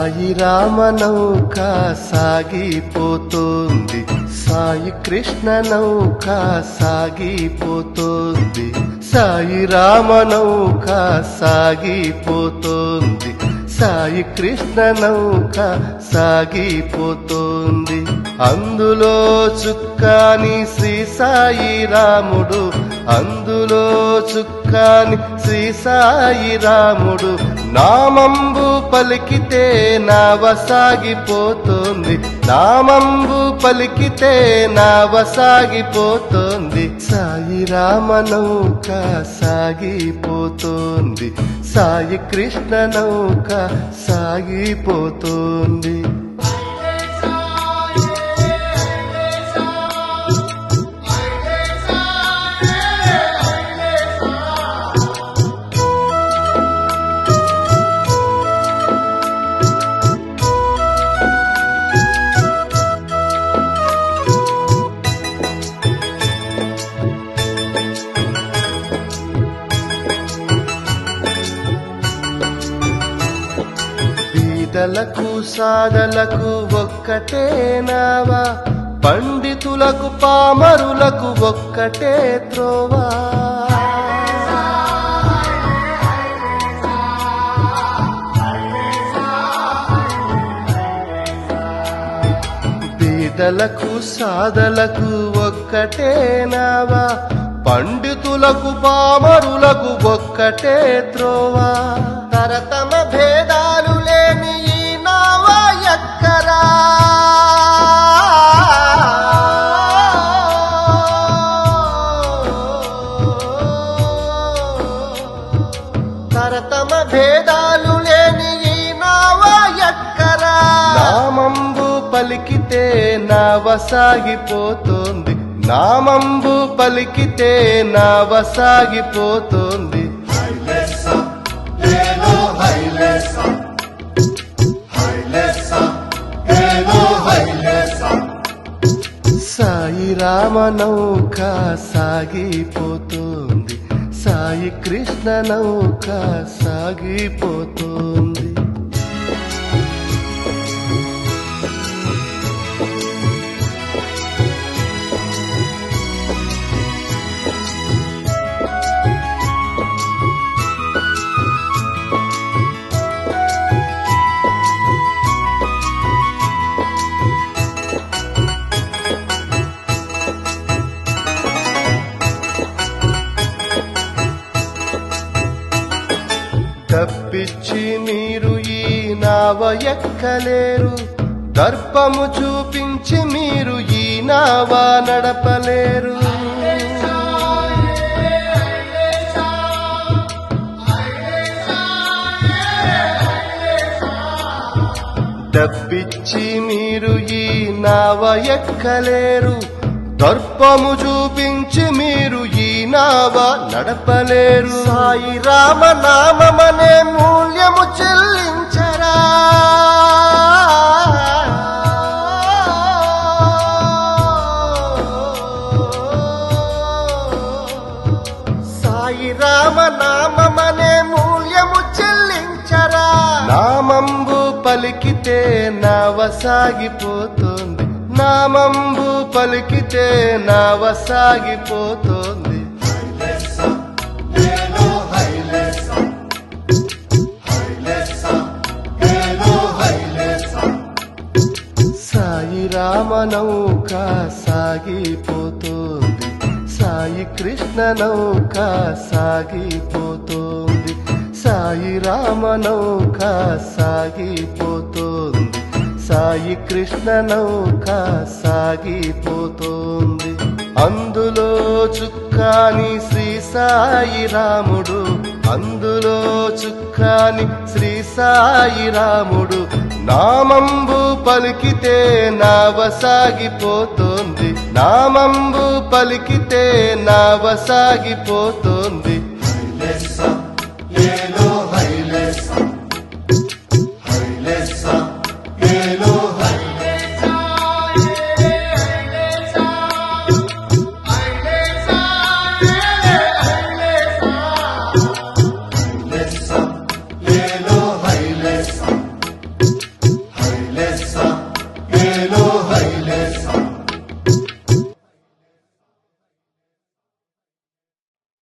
సాయి రామనౌక సాగిపోతోంది. సాయి కృష్ణ నౌక సాగిపోతోంది. సాయి రామనౌక సాగిపోతోంది. సాయి కృష్ణ నౌక సాగిపోతోంది. అందులో చుక్కాని శ్రీ సాయి రాముడు అందులో చుక్కాని శ్రీ సాయి రాముడు నామంబు పలికితే నావ సాగిపోతోంది నామంబు పలికితే నావ సాగిపోతోంది సాయి రామనౌక సాగిపోతోంది. సాయి కృష్ణ నౌక సాగిపోతోంది. బీదలకు సాదలకు ఒక్కటే నావా పండితులకు పామరులకు ఒక్కటే త్రోవా? పేదలకు సాదలకు ఒక్కటే నావా పండితులకు పామరులకు ఒక్కటే త్రోవా? తరతమ భేదా పలికితే నావసాగిపోతుంది నామంబు పలికితే నావ సాయి రామ నౌక సాగిపోతుంది సాయి రామనౌక సాగిపోతోంది. సాయి కృష్ణ నౌక సాగిపోతుంది. తప్పించి మీరు ఈ నావ ఎక్కలేరు దర్పము చూపించి మీరు ఈ నావ నడపలేరు. డబ్బిచ్చి మీరు ఈ నావ ఎక్కలేరు దర్పము చూపించి మీరు ఈ నావ నడపలేరు. సాయి రామ నామమనే మూల్యము చెల్లించరా. సాయి రామ నామమనే మూల్యము చెల్లించరా. నామంబు పలికితే నావ సాగిపోతుంది. నామంబు పలికితే నావ సాగిపోతోంది సాయి రామ నౌక సాగిపోతోంది. సాయి కృష్ణ నౌక సాగిపోతోంది. సాయి రామనౌక సాగిపో సాయి కృష్ణ నౌక సాగిపోతోంది. అందులో చుక్కాని శ్రీ సాయి రాముడు అందులో చుక్కాని శ్రీ సాయి రాముడు నామంబు పలికితే నావ సాగిపోతోంది నామంబు పలికితే నావ సాగిపోతోంది